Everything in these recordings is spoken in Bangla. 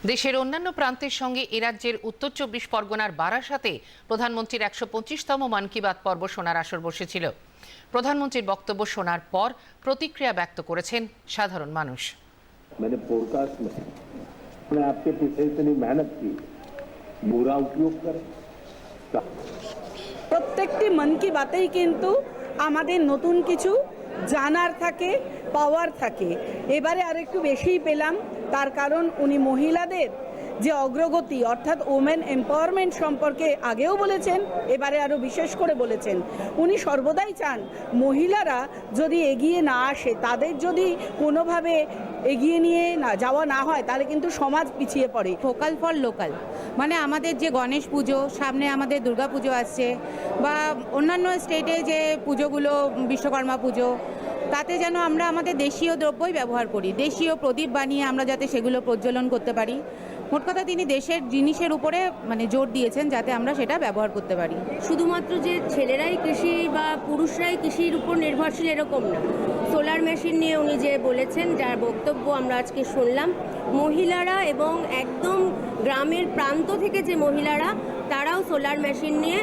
দেশের অন্যান্য প্রান্তের সঙ্গে এ রাজ্যের উত্তর চব্বিশ পরগনার বারাসাতে প্রধানমন্ত্রীর একশো পঁচিশতম মন কি বাত পর্ব শোনার আসর বসেছিল প্রধানমন্ত্রীর বক্তব্য শোনার পর প্রতিক্রিয়া ব্যক্ত করেছেন সাধারণ মানুষ मैंने फोरकास्ट में मैंने आपके पीछे इतनी मेहनत की बुरा उपयोग करें প্রত্যেকটি মন কি বাতেই কিন্তু আমাদের নতুন কিছু জানার থাকে পাওয়ার থাকে এবারে আর একটু বেশিই পেলাম তার কারণ উনি মহিলাদের যে অগ্রগতি, অর্থাৎ ওমেন এম্পাওয়ারমেন্ট সম্পর্কে আগেও বলেছেন, এবারে আরও বিশেষ করে বলেছেন। উনি সর্বদাই চান মহিলারা যদি এগিয়ে না আসে, তাদের যদি কোনোভাবে এগিয়ে নিয়ে না, যাওয়া না হয়, তাহলে কিন্তু সমাজ পিছিয়ে পড়ে। ভোকাল ফর লোকাল মানে আমাদের যে গণেশ পুজো, সামনে আমাদের দুর্গা পুজো আসছে, বা অন্যান্য স্টেটে যে পুজোগুলো বিশ্বকর্মা পুজো তাতে যেন আমরা আমাদের দেশীয় দ্রব্যই ব্যবহার করি, দেশীয় প্রদীপ বানিয়ে আমরা যাতে সেগুলো প্রজ্বলন করতে পারি। মোট কথা তিনি দেশের জিনিসের উপরে মানে জোর দিয়েছেন যাতে আমরা সেটা ব্যবহার করতে পারি। শুধুমাত্র যে ছেলেরাই কৃষি বা পুরুষরাই কৃষির উপর নির্ভরশীল এরকম না। সোলার মেশিন নিয়ে উনি যে বলেছেন, যার বক্তব্য আমরা আজকে শুনলাম, মহিলারা এবং একদম গ্রামের প্রান্ত থেকে যে মহিলারা, তারাও সোলার মেশিন নিয়ে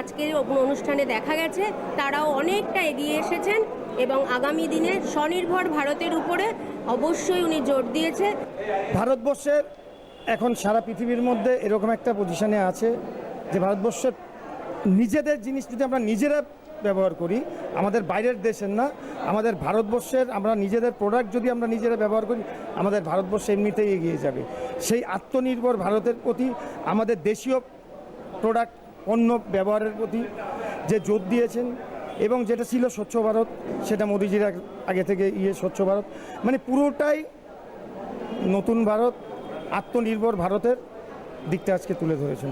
আজকের অনুষ্ঠানে দেখা গেছে। তারাও অনেকটা এগিয়ে এসেছেন। এবং আগামী দিনে স্বনির্ভর ভারতের উপরে অবশ্যই উনি জোর দিয়েছে। ভারতবর্ষের এখন সারা পৃথিবীর মধ্যে এরকম একটা পজিশনে আছে যে ভারতবর্ষের নিজেদের জিনিস যদি আমরা নিজেরা ব্যবহার করি, আমাদের বাইরের দেশের না, আমাদের ভারতবর্ষের আমরা নিজেদের প্রোডাক্ট যদি আমরা নিজেরা ব্যবহার করি, আমাদের ভারতবর্ষ এমনিতেই এগিয়ে যাবে। সেই আত্মনির্ভর ভারতের প্রতি, আমাদের দেশীয় প্রোডাক্ট পণ্য ব্যবহারের প্রতি যে জোর দিয়েছেন এবং যেটা ছিল স্বচ্ছ ভারত, সেটা মোদিজির আগে থেকে ইয়ে স্বচ্ছ ভারত। মানে পুরোটাই নতুন ভারত, আত্মনির্ভর ভারতের দিকটা আজকে তুলে ধরেছেন